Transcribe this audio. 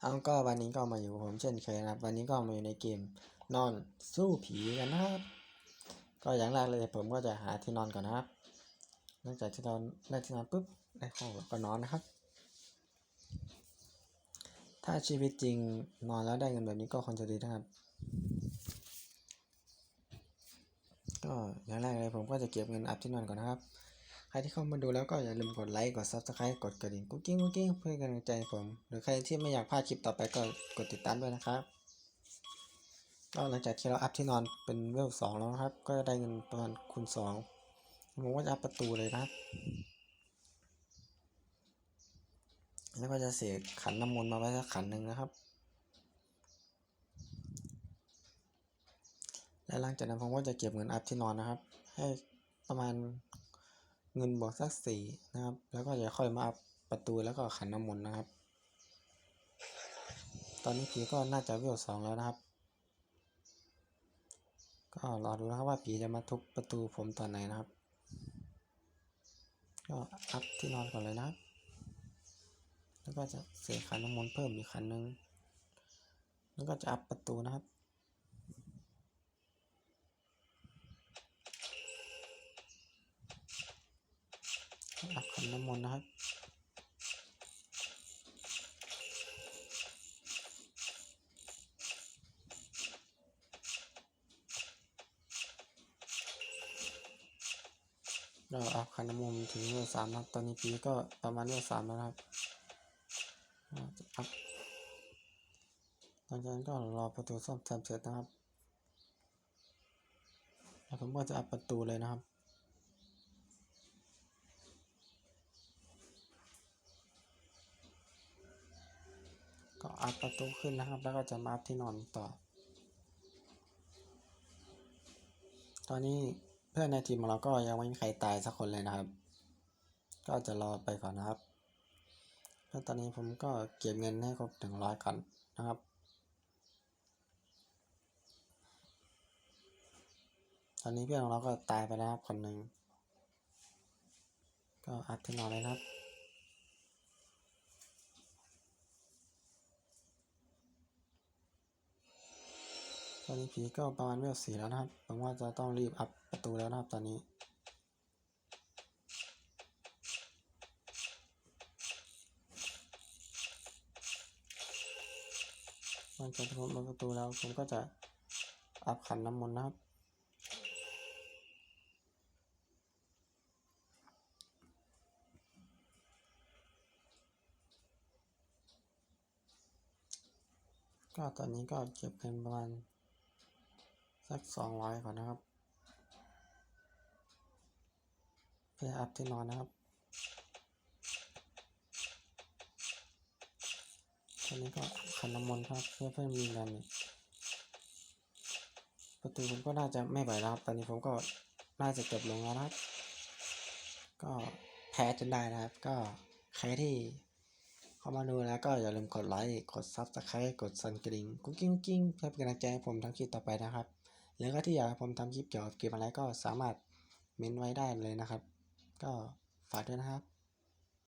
เอาก็วันนี้ก็มาอยู่ผมเช่นเคยนะครับ วันนี้ก็มาอยู่ในเกมนอนสู้ผีกันนะครับ ก็อย่างแรกเลยผมก็จะหาที่นอนก่อนนะครับหลังจากที่นอนได้ที่นอนปุ๊บได้ห้องก็นอนนะครับ ถ้าชีวิตจริงนอนแล้วได้เงินแบบนี้ก็คงจะดีนะครับ ก็อย่างแรกเลยผมก็จะเก็บเงินอัพที่นอนก่อนนะครับ ใครที่เข้ามาดูแล้วก็อย่าลืมกดไลค์ กด subscribe กดกระดิ่งกุ๊กกิ้งกุ๊กกิ้งเพื่อกำลังใจผมหรือใครที่ไม่อยากพลาดคลิปต่อไปก็กดติดตามด้วยนะครับก็หลังจากที่เราอัพที่นอนเป็นเวลสองแล้วครับ ก็จะได้เงินประมาณคูณสองผมก็จะอัพประตูเลยนะแล้วก็จะเสกขันน้ำมนต์มาไว้สักขันหนึ่งนะครับ และหลังจากนั้นผมก็จะเก็บเงินอัพที่นอนนะครับ ให้ประมาณ เงินบวกสักสี่นะครับ แล้วก็จะค่อยมาอัพประตูแล้วก็ขันน้ำมนต์นะครับ ตอนนี้ผีก็น่าจะเวลสองแล้วนะครับ ก็รอดูนะครับว่าผีจะมาทุบประตูผมตอนไหนนะครับ ก็อัพที่นอนก่อนเลยนะครับ แล้วก็จะเสกขันน้ำมนต์เพิ่มอีกขันหนึ่งแล้วก็จะอัพประตูนะครับ อัพขันน้ำมนต์นะครับเราอัพขันน้ำมนต์ถึงเวลสามครับ ตอนนี้ปีก็ประมาณเวลสามแล้วนะครับอัพหลังจากนั้นก็รอประตูซ่อมแซมเสร็จนะครับแล้วผมก็จะอัพประตูเลยนะครับ ก็ อัพประตูขึ้นนะครับ แล้วก็จะมาอัพที่นอนต่อ ตอนนี้เพื่อนในทีมของเราก็ยังไม่มีใครตายสักคนเลยนะครับ ก็จะรอไปก่อนนะครับแล้วตอนนี้ผมก็เก็บเงินให้ครบถึงร้อยก่อนนะครับ ตอนนี้เพื่อนของเราก็ตายไปแล้วครับคนหนึ่งก็อัพที่นอนเลยนะครับ ตอนนี้ผีก็ประมาณเวลสี่แล้วนะครับ ผมว่าจะต้องรีบอัพประตูแล้วนะครับตอนนี้ หลังจากที่ผมอัพประตูแล้วผมก็จะอัพขันน้ำมนต์นะครับก็ตอนนี้ก็เก็บเงินประมาณ สักสองร้อยก่อนนะครับเพื่ออัพที่นอนนะครับตอนนี้ก็ขันน้ำมนต์ครับเพื่อเพิ่มมีเงินประตูผมก็น่าจะไม่ไหวแล้วครับตอนนี้ผมก็น่าจะจบลงแล้วนะครับ ก็แพ้จนได้นะครับ ก็ใครที่เข้ามาดูแล้วก็อย่าลืมกดไลค์ กดซับสไครต์กดสั่นกระดิ่ง กุ้งกิ้งกิ้งเพื่อเป็นกำลังใจให้ผมทำคลิปต่อไปนะครับ หรือก็ที่อยากให้ผมทำคลิปเกี่ยวกับเกมอะไรก็สามารถเม้นไว้ได้เลยนะครับ ก็ฝากด้วยนะครับ